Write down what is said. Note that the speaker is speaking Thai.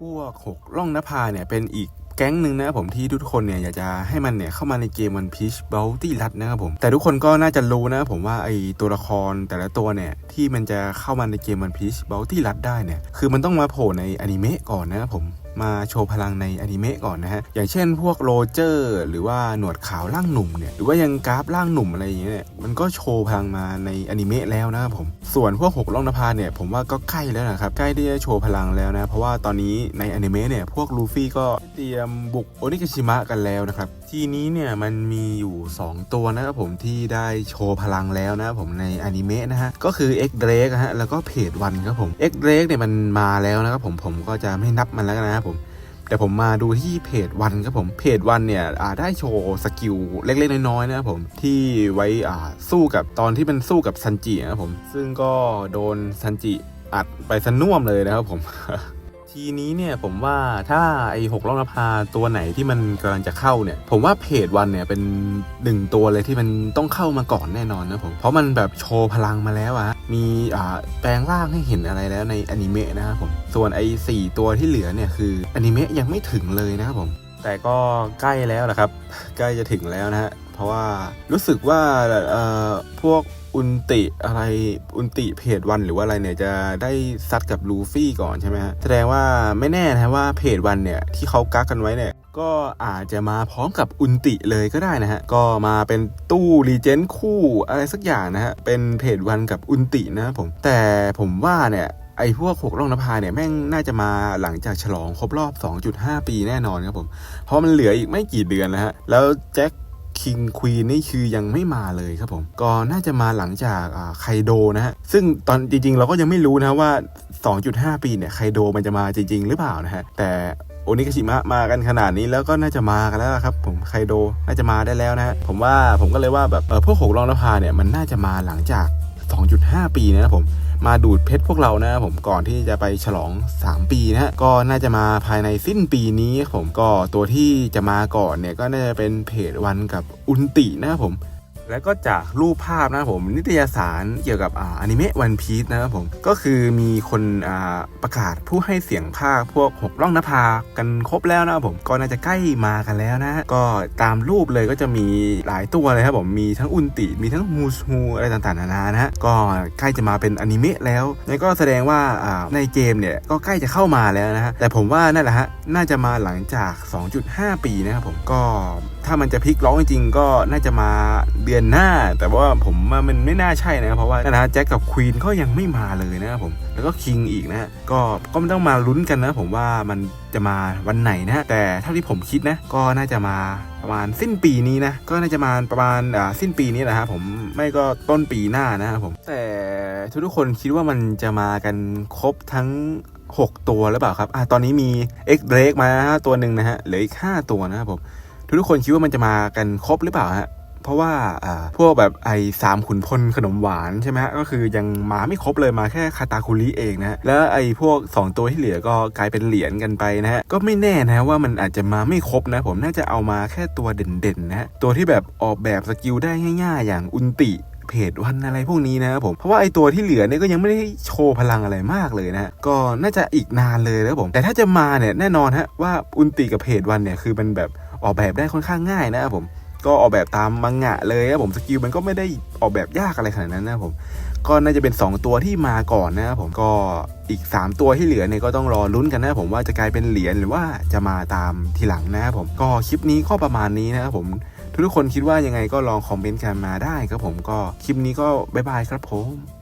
พวกหกล่องนภาเนี่ยเป็นอีกแก๊งหนึ่งนะครับผมที่ทุกคนเนี่ยอยากจะให้มันเนี่ยเข้ามาในเกมวันพีชเบลตี้รัดนะครับผมแต่ทุกคนก็น่าจะรู้นะผมว่าไอตัวละครแต่ละตัวเนี่ยที่มันจะเข้ามาในเกมวันพีชเบลตี้รัดได้เนี่ยคือมันต้องมาโผล่ในอนิเมะก่อนนะครับผม มาโชว์พลังในอนิเมะก่อนนะฮะ อย่างเช่นพวกโรเจอร์ หรือว่าหนวดขาวร่างหนุ่มเนี่ย หรือว่ายังกราฟร่างหนุ่มอะไรอย่างเงี้ยเนี่ยมันก็โชว์พลังมาในอนิเมะแล้วนะครับผม ส่วนพวกหกล่องนภาเนี่ยผมว่าก็ใกล้แล้วนะครับ ใกล้ที่จะโชว์พลังแล้วนะ เพราะว่าตอนนี้ในอนิเมะเนี่ยพวกลูฟี่ก็เตรียมบุกโอนิกชิมะกันแล้วนะครับ ทีนี้เนี่ยมันมีอยู่ 2 ตัวนะครับผมที่ได้โชว์พลังแล้วนะครับผมในอนิเมะนะฮะ ก็คือ X Drake ฮะ แล้วก็เพจวันครับผม X Drake เนี่ยมันมาแล้วนะครับผม ผมก็จะไม่นับมันแล้วนะครับผม แต่ผมมาดูที่เพจวันครับผมเพจวันเนี่ยได้โชว์สกิลเล็กๆน้อยๆนะครับผมที่ไว้สู้กับตอนที่มันสู้กับซันจินะครับผมซึ่งก็โดนซันจิอัดไปสน่มเลยนะครับผม ทีนี้เนี่ยผมว่าถ้าไอ้หกล่องนภาตัวไหนที่มันกำลังจะเข้าเนี่ย ผมว่าเพจวันเนี่ยเป็นหนึ่งตัวเลยที่มันต้องเข้ามาก่อนแน่นอนนะผม เพราะมันแบบโชว์พลังมาแล้วอะมีอ่าแปลงร่างให้เห็นอะไรแล้วในอนิเมะนะครับผม ส่วนไอ้สี่ตัวที่เหลือเนี่ยคืออนิเมะยังไม่ถึงเลยนะครับผม แต่ก็ใกล้แล้วนะครับ ใกล้จะถึงแล้วนะฮะเพราะว่ารู้สึกว่าเอ่อพวก อุนติอะไรอุนติเพจวันหรือว่าอะไรเนี่ยจะได้ซัดกับลูฟี่ก่อนใช่ไหมฮะแสดงว่าไม่แน่นะว่าเพจวันเนี่ยที่เขากักกันไว้เนี่ยก็อาจจะมาพร้อมกับอุนติเลยก็ได้นะฮะ ก็มาเป็นตู้รีเจนคู่อะไรสักอย่างนะฮะ เป็นเพจวันกับอุนตินะครับผม แต่ผมว่าเนี่ยไอ้พวกหกล่องนภาเนี่ยแม่งน่าจะมาหลังจากฉลองครบรอบ 2.5 ปีแน่นอนครับผม เพราะมันเหลืออีกไม่กี่เดือนแล้วฮะ แล้วแจ็ค คิงควีนนี่คือยังไม่มาเลยครับผมก็น่าจะมาหลังจากอ่าไคโดนะฮะซึ่งตอนจริง ๆ เราก็ยังไม่รู้นะว่า 2.5 ปีเนี่ยไคโดมันจะมาจริง ๆ หรือเปล่านะฮะแต่โอนิกาชิมะมากันขนาดนี้แล้วก็น่าจะมากันแล้วครับ ผมไคโดน่าจะมาได้แล้วนะฮะผมว่าผมก็เลยว่าแบบเออพวกหกล่องนภาเนี่ยมันน่าจะมาหลังจาก 2.5 ปีนะครับผม มาดูดเพชรพวกเรานะครับผมก่อนที่จะไปฉลอง 3 ปีนะฮะก็น่าจะมาภายในสิ้นปีนี้ผมก็ตัวที่จะมาก่อนเนี่ยก็น่าจะเป็นเพจวันกับอุนตินะครับผม แล้วก็จากรูปภาพนะครับผมนิตยสารเกี่ยวกับออนิเมะวันพีซนะครับผมก็คือมีคนประกาศผู้ให้เสียงภาคพวกหกล่องนภากันครบแล้วนะครับผมก็น่าจะใกล้มากันแล้วนะ ก็ตามรูปเลยก็จะมีหลายตัวเลยครับผมมีทั้งอุนติ มีทั้งมูสฮูอะไรต่างๆนานานะฮะก็ใกล้จะมาเป็นอนิเมะแล้วนั่ก็แสดงว่าอ่าในเกมเนี่ยก็ใกล้จะเข้ามาแล้วนะฮะแต่ผมว่านั่นแหละฮะน่าจะมาหลังจาก 2.5 ปีนะครับผมก็ถ้ามันจะพลิกร้องจริงๆก็น่าจะมาเดือนหน้า แต่ว่าผมว่ามันไม่น่าใช่นะครับเพราะว่านะแจ็คกับควีนเขายังไม่มาเลยนะครับผมแล้วก็คิงอีกนะก็ก็ไม่ต้องมาลุ้นกันนะ ผมว่ามันจะมาวันไหนนะแต่เท่าที่ผมคิดนะ ก็น่าจะมาประมาณสิ้นปีนี้นะ ก็น่าจะมาประมาณอ่าสิ้นปีนี้แหละฮะผมไม่ก็ต้นปีหน้านะครับผมแต่ทุกๆคนคิดว่ามันจะมากันครบทั้ง6 ตัวหรือเปล่าครับอะตอนนี้มี X Drake มาตัวหนึ่งนะฮะเหลืออีก5ตัวนะครับผม ทุกๆคนคิดว่ามันจะมากันครบหรือเปล่าฮะเพราะว่าพวกแบบไอ้สามขุนพลขนมหวานใช่ไหมฮะก็คือยังมาไม่ครบเลยมาแค่คาตาคุริเองนะแล้วไอ้พวก 2 ตัวที่เหลือก็กลายเป็นเหรียญกันไปนะฮะก็ไม่แน่นะว่ามันอาจจะมาไม่ครบนะ ผมน่าจะเอามาแค่ตัวเด่นๆนะตัวที่แบบออกแบบสกิลได้ง่ายๆ อย่างอุนติเพจวันอะไรพวกนี้นะครับผมเพราะว่าไอตัวที่เหลือเนี่ยก็ยังไม่ได้โชว์พลังอะไรมากเลยนะก็น่าจะอีกนานเลยนะผมแต่ถ้าจะมาเนี่ยแน่นอนฮะว่าอุนติกับเพจวันเนี่ยคือมันแบบ ออกแบบได้ค่อนข้างง่ายนะครับผมก็ออกแบบตามมังงะเลยครับผมสกิลมันก็ไม่ได้ออกแบบยากอะไรขนาดนั้นนะครับผมก็น่าจะเป็น 2 ตัวที่มาก่อนนะครับผมก็อีก 3 ตัวที่เหลือเนี่ยก็ต้องรอลุ้นกันนะครับผมว่าจะกลายเป็นเหรียญหรือว่าจะมาตามทีหลังนะครับผมก็คลิปนี้ก็ประมาณนี้นะครับผมทุกคนคิดว่ายังไงก็ลองคอมเมนต์กันมาได้ครับผมก็คลิปนี้ก็บ๊ายบายครับผม